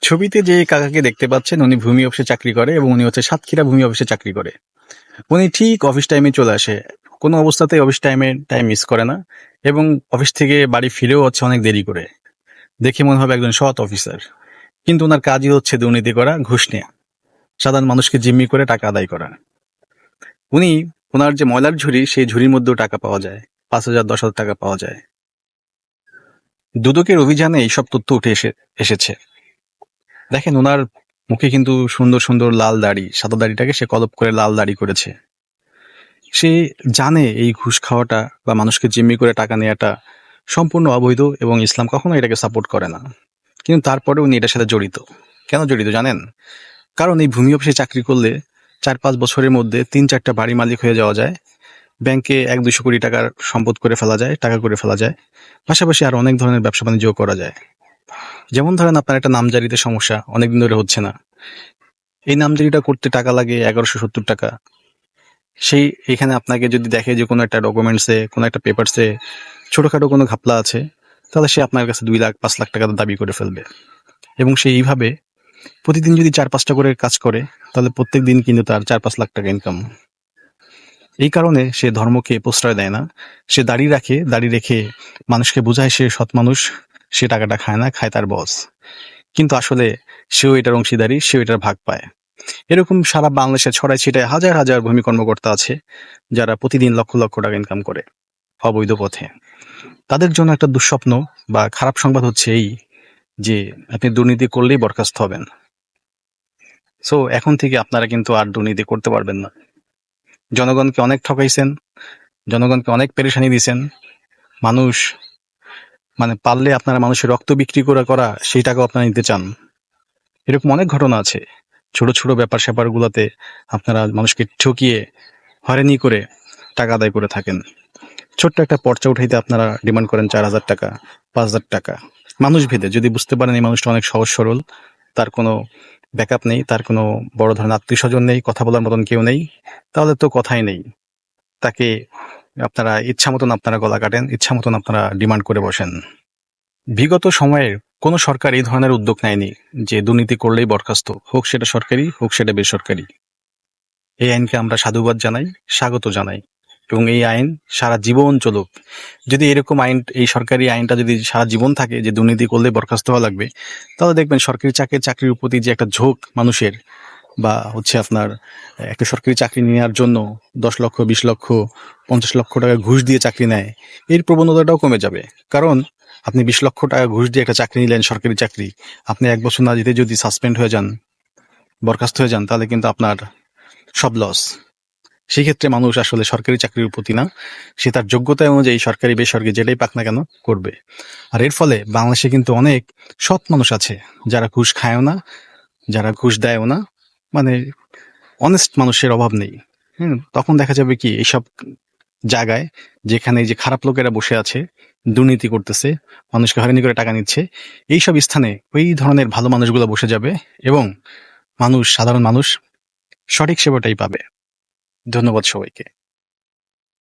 ছবিতে যে কাকাকে দেখতে পাচ্ছেন, উনি ভূমি অফিসে চাকরি করে এবং উনি হচ্ছে সাতক্ষীরা ভূমি অফিসে চাকরি করে। উনি ঠিক অফিস টাইমে চলে আসে। কোনো অবস্থাতেই অফিস টাইমে টাইম মিস করে না এবং অফিস থেকে বাড়ি ফিরেও হচ্ছে অনেক দেরি করে। দেখে মনে হবে একজন সৎ অফিসার। কিন্তু ওনার কাজই হচ্ছে দুর্নীতি করা, ঘুষ নেওয়া সাধারণ মানুষকে জিম্মি করে টাকা আদায় করা। উনি ওনার যে ময়লার ঝুড়ি, সেই ঝুড়ির মধ্যেও টাকা পাওয়া যায়। পাঁচ হাজার, দশ হাজার টাকা পাওয়া যায়। দুদকের অভিযানে এইসব তথ্য উঠে এসে, এসেছে। দেখেন ওনার মুখে কিন্তু সুন্দর সুন্দর লাল দাড়ি, সাদা দাড়িটাকে সে কলপ করে লাল দাড়ি করেছে। সে জানে এই ঘুষ খাওয়াটা বা মানুষকে জিম্মি করে টাকা নেওয়াটা সম্পূর্ণ অবৈধ এবং ইসলাম কখনো এটাকে সাপোর্ট করে না। কিন্তু তারপরে উনি এটার সাথে জড়িত। কেন জড়িত জানেন? কারণ এই ভূমি অফিসে চাকরি করলে চার পাঁচ বছরের মধ্যে তিন চারটা বাড়ি মালিক হয়ে যাওয়া যায়। ব্যাংকে এক দুশো কোটি টাকার সম্পদ করে ফেলা যায়, টাকা করে ফেলা যায়। পাশাপাশি আর অনেক ধরনের ব্যবসা বাণিজ্য করা যায়। যেমন ধরেন আপনার একটা নামজারিতে সমস্যা, অনেকদিন ধরে হচ্ছে না। এই নামজারিটা করতে টাকা লাগে এগারোশো সত্তর টাকা। সেই এখানে আপনাকে যদি দেখে যে কোনো একটা ডকুমেন্টসে, কোনো একটা পেপারসে ছোটোখাটো কোনো ঘাপলা আছে, তাহলে সে আপনার কাছে দুই লাখ, পাঁচ লাখ টাকা দাবি করে ফেলবে। এবং সে এইভাবে প্রতিদিন যদি চার, পাঁচটা করে কাজ করে, তাহলে প্রত্যেক দিন কিন্তু তার চার, পাঁচ লাখ টাকা ইনকাম এই কারণে সে ধর্মকে প্রশ্রয় দেয় না। সে দাড়ি রাখে, দাড়ি রেখে মানুষকে বোঝায় সে সৎ মানুষ। সে টাকাটা খায় না, খায় তার বস কিন্তু আসলে সেও এটার অংশীদারি, সেও এটার ভাগ পায়। এরকম সারা বাংলাদেশে ছড়ায় ছিটায় হাজার হাজার ভূমি কর্মকর্তা আছে, যারা প্রতিদিন লক্ষ লক্ষ টাকা ইনকাম করে অবৈধ পথে। তাদের জন্য একটা দুঃস্বপ্ন বা খারাপ সংবাদ হচ্ছে এই যে আপনি দুর্নীতি করলেই বরখাস্ত হবেন। সো এখন থেকে আপনারা কিন্তু আর দুর্নীতি করতে পারবেন না। জনগণকে অনেক ঠকাইছেন, জনগণকে অনেক পেরেশানি দিয়েছেন মানুষ মানে পারলে আপনারা মানুষের রক্ত বিক্রি করে করা সেই টাকাও আপনারা নিতে চান। এরকম অনেক ঘটনা আছে। ছোট ছোট ব্যাপার স্যাপার গুলাতে আপনারা মানুষকে ঠকিয়ে হয়রানি করে টাকা আদায় করে থাকেন। ছোট্ট একটা পর্চা উঠাইতে আপনারা ডিমান্ড করেন চার হাজার টাকা, পাঁচ হাজার টাকা। মানুষ ভেদে, যদি বুঝতে পারেন এই মানুষটা অনেক সহজ, সরল, তার কোনো ব্যাকআপ নেই, তার কোনো বড় ধরনের আত্মীয় স্বজন নেই, কথা বলার মতন কেউ নেই, তাহলে তো কথাই নেই। তাকে আপনারা ইচ্ছা মতন আপনারা গলা কাটেন, ইচ্ছা মতন আপনারা ডিমান্ড করে বসেন। বিগত সময়ের কোনো সরকার এই ধরনের উদ্যোগ নেয়নি যে দুর্নীতি করলেই বরখাস্ত, হোক সেটা সরকারি, হোক সেটা বেসরকারি। এই আইনকে আমরা সাধুবাদ জানাই, স্বাগত জানাই। এবং এই আইন সারা জীবন চলুক। যদি এরকম আইন, এই সরকারি আইনটা যদি সারা জীবন থাকে যে দুর্নীতি করলে বরখাস্ত হওয়া লাগবে, তাহলে দেখবেন সরকারি চাকরির চাকরির প্রতি যে একটা ঝোঁক মানুষের বা হচ্ছে আপনার, একটা সরকারি চাকরি নেওয়ার জন্য দশ লক্ষ, বিশ লক্ষ, পঞ্চাশ লক্ষ টাকা ঘুষ দিয়ে চাকরি নেয়, এর প্রবণতাটাও কমে যাবে। কারণ আপনি বিশ লক্ষ টাকা ঘুষ দিয়ে একটা চাকরি নিলেন, সরকারি চাকরি, আপনি এক বছর না যেতে যদি সাসপেন্ড হয়ে যান, বরখাস্ত হয়ে যান, তাহলে কিন্তু আপনার সব লস সেই ক্ষেত্রে মানুষ আসলে সরকারি চাকরির প্রতি না, সে তার যোগ্যতা অনুযায়ী সরকারি, বেসরকারি যেটাই পাক না কেন করবে। আর এর ফলে বাংলাদেশে কিন্তু অনেক সৎ মানুষ আছে, যারা ঘুষ খায়ও না, যারা ঘুষ দেয়ও না মানে অনেস্ট মানুষের অভাব নেই। হ্যাঁ তখন দেখা যাবে কি, এইসব জায়গায় যেখানে যে খারাপ লোকেরা বসে আছে, দুর্নীতি করতেছে, মানুষকে হয়রানি করে টাকা নিচ্ছে, এইসব স্থানে ওই ধরনের ভালো মানুষগুলো বসে যাবে এবং মানুষ, সাধারণ মানুষ সঠিক সেবাটাই পাবে। ধন্যবাদ সবাইকে।